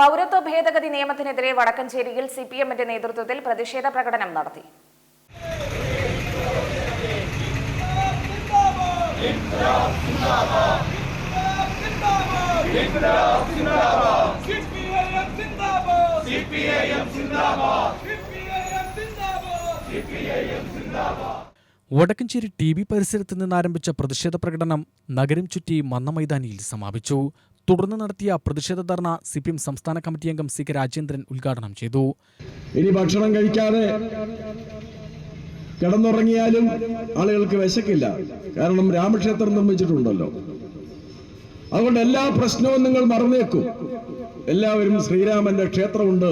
പൗരത്വ ഭേദഗതി നിയമത്തിനെതിരെ വടക്കഞ്ചേരിയിൽ സി പി എമ്മിന്റെ നേതൃത്വത്തിൽ പ്രതിഷേധ പ്രകടനം നടത്തി. വടക്കഞ്ചേരി ടി വി പരിസരത്ത് നിന്നാരംഭിച്ച പ്രതിഷേധ പ്രകടനം നഗരം ചുറ്റി മന്ന മൈതാനിയിൽ സമാപിച്ചു. തുടർന്ന് നടത്തിയ പ്രതിഷേധ ധർണ സി പി എം സംസ്ഥാന കമ്മിറ്റി അംഗം സി കെ രാജേന്ദ്രൻ ഉദ്ഘാടനം ചെയ്തു. ഇനി ഭക്ഷണം കഴിക്കാതെ കിടന്നുറങ്ങിയാലും ആളുകൾക്ക് വിശക്കില്ല. കാരണം രാമക്ഷേത്രം നിർമ്മിച്ചിട്ടുണ്ടല്ലോ. അതുകൊണ്ട് എല്ലാ പ്രശ്നവും നിങ്ങൾ മറന്നേക്കും. എല്ലാവരും ശ്രീരാമന്റെ ക്ഷേത്രമുണ്ട്.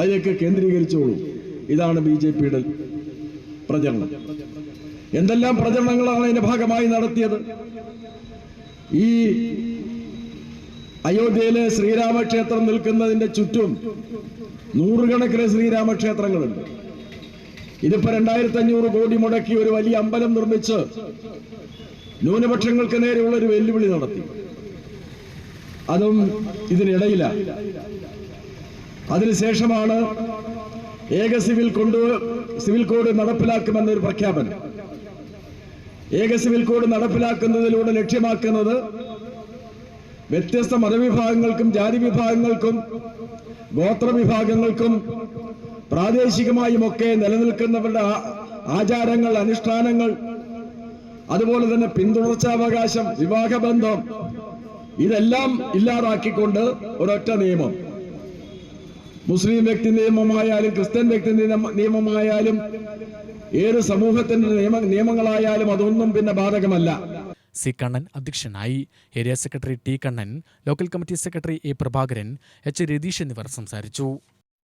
അതിലേക്ക് കേന്ദ്രീകരിച്ചോളൂ. ഇതാണ് ബി ജെ പിയുടെ പ്രചരണം. എന്തെല്ലാം പ്രചരണങ്ങളാണ് അതിന്റെ ഭാഗമായി നടത്തിയത്? ഈ അയോധ്യയിലെ ശ്രീരാമക്ഷേത്രം നിൽക്കുന്നതിന്റെ ചുറ്റും നൂറുകണക്കിന് ശ്രീരാമക്ഷേത്രങ്ങളുണ്ട്. ഇതിപ്പോ രണ്ടായിരത്തി അഞ്ഞൂറ് കോടി മുടക്കി ഒരു വലിയ അമ്പലം നിർമ്മിച്ച് ന്യൂനപക്ഷങ്ങൾക്ക് നേരെയുള്ള ഒരു വെല്ലുവിളി നടത്തി. അതും ഇതിനിടയില. അതിനുശേഷമാണ് ഏക സിവിൽ കൊണ്ട് സിവിൽ കോഡ് നടപ്പിലാക്കുമെന്നൊരു പ്രഖ്യാപനം. ഏക സിവിൽ കോഡ് നടപ്പിലാക്കുന്നതിലൂടെ ലക്ഷ്യമാക്കുന്നത് വ്യത്യസ്ത മതവിഭാഗങ്ങൾക്കും ജാതി വിഭാഗങ്ങൾക്കും ഗോത്ര വിഭാഗങ്ങൾക്കും പ്രാദേശികമായും ഒക്കെ നിലനിൽക്കുന്നവരുടെ ആചാരങ്ങൾ അനുഷ്ഠാനങ്ങൾ അതുപോലെ തന്നെ പിന്തുടർച്ചാവകാശം വിവാഹബന്ധം ഇതെല്ലാം ഇല്ലാതാക്കിക്കൊണ്ട് ഒരൊറ്റ നിയമം. മുസ്ലിം വ്യക്തി നിയമമായാലും ക്രിസ്ത്യൻ വ്യക്തി നിയമമായാലും ഏത് സമൂഹത്തിന്റെ നിയമ നിയമങ്ങളായാലും അതൊന്നും പിന്നെ ബാധകമല്ല. സി കണ്ണൻ അധ്യക്ഷനായി. Area secretary T Kannan local committee secretary A Prabhakaran H Ratheesh എന്നിവർ സംസാരിച്ചു.